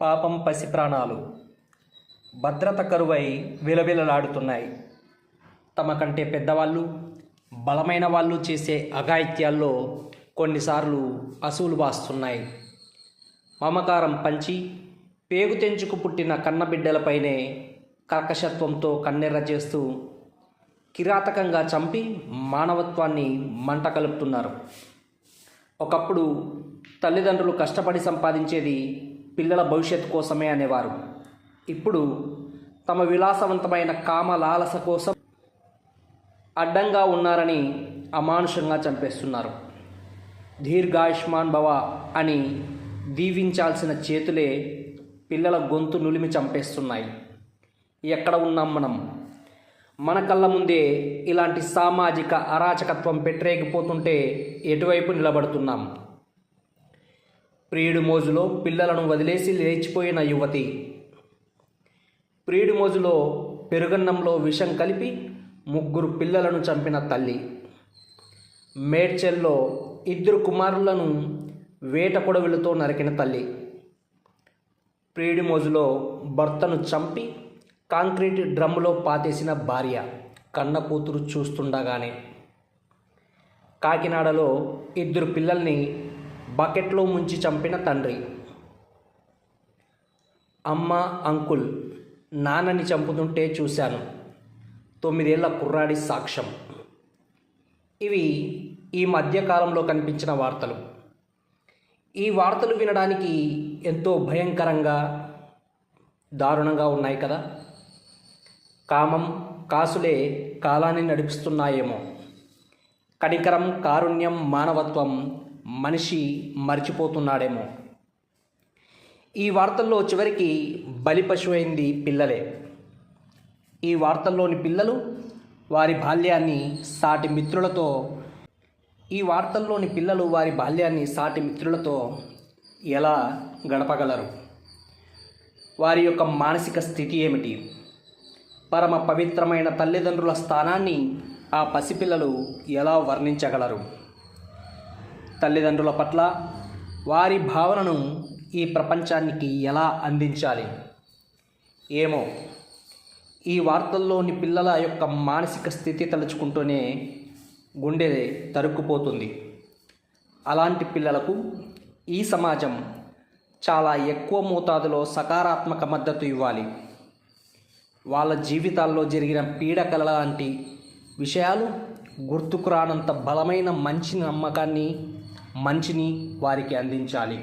పాపం పసి ప్రాణాలు భద్రత కరువై విలవిలలాడుతున్నాయి. తమ కంటే పెద్దవాళ్ళు బలమైన వాళ్ళు చేసే అఘాయిత్యాల్లో కొన్నిసార్లు అసూలు వాస్తున్నాయి. మమకారం పంచి పేగు తెంచుకు పుట్టిన కన్నబిడ్డలపైనే కర్కశత్వంతో కన్నెర్ర చేస్తూ కిరాతకంగా చంపి మానవత్వాన్ని మంట కలుపుతున్నారు. ఒకప్పుడు తల్లిదండ్రులు కష్టపడి సంపాదించేది పిల్లల భవిష్యత్తు కోసమే అనేవారు. ఇప్పుడు తమ విలాసవంతమైన కామ లాలస కోసం అడ్డంగా ఉన్నారని అమానుషంగా చంపేస్తున్నారు. దీర్ఘాయుష్మాన్ భవ అని దీవించాల్సిన చేతులే పిల్లల గొంతు నులిమి చంపేస్తున్నాయి. ఎక్కడ ఉన్నాం మనం? మన కళ్ళ ముందే ఇలాంటి సామాజిక అరాచకత్వం పెట్టరేగిపోతుంటే ఎటువైపు నిలబడుతున్నాం? ప్రియుడి మోజులో పిల్లలను వదిలేసి లేచిపోయిన యువతి. ప్రియుడి మోజులో పెరుగన్నంలో విషం కలిపి ముగ్గురు పిల్లలను చంపిన తల్లి. మేడ్చెల్లో ఇద్దరు కుమారులను వేట కొడవలతో నరికిన తల్లి. ప్రియుడి మోజులో భర్తను చంపి కాంక్రీట్ డ్రమ్ములో పాతేసిన భార్య కన్న కూతురు చూస్తుండగానే కాకినాడలో ఇద్దరు పిల్లల్ని బకెట్లో ముంచి చంపిన తండ్రి. అమ్మ అంకుల్ నాన్నని చంపుతుంటే చూశాను. తొమ్మిదేళ్ళ కుర్రాడి సాక్ష్యం. ఇవి ఈ మధ్యకాలంలో కనిపించిన వార్తలు. ఈ వార్తలు వినడానికి ఎంతో భయంకరంగా దారుణంగా ఉన్నాయి కదా. కామం కాసులే కాలాన్ని నడిపిస్తున్నాయేమో. కనికరం కారుణ్యం మానవత్వం మనిషి మర్చిపోతున్నాడేమో. ఈ వార్తల్లో చివరికి బలి పశువైంది పిల్లలే. ఈ వార్తల్లోని పిల్లలు వారి బాల్యాన్ని సాటి మిత్రులతో ఈ వార్తల్లోని పిల్లలు వారి బాల్యాన్ని సాటి మిత్రులతో ఎలా గడపగలరు? వారి యొక్క మానసిక స్థితి ఏమిటి? పరమ పవిత్రమైన తల్లిదండ్రుల స్థానాన్ని ఆ పసిపిల్లలు ఎలా వర్ణించగలరు? తల్లిదండ్రుల పట్ల వారి భావనను ఈ ప్రపంచానికి ఎలా అందించాలి? ఏమో. ఈ వార్తల్లోని పిల్లల యొక్క మానసిక స్థితి తలుచుకుంటూనే గుండె తరుక్కుపోతుంది. అలాంటి పిల్లలకు ఈ సమాజం చాలా ఎక్కువ మోతాదులో సకారాత్మక మద్దతు ఇవ్వాలి. వాళ్ళ జీవితాల్లో జరిగిన పీడకల లాంటి విషయాలు గుర్తుకు రానంత బలమైన మంచి నమ్మకాన్ని మంచిని వారికి అందించాలి.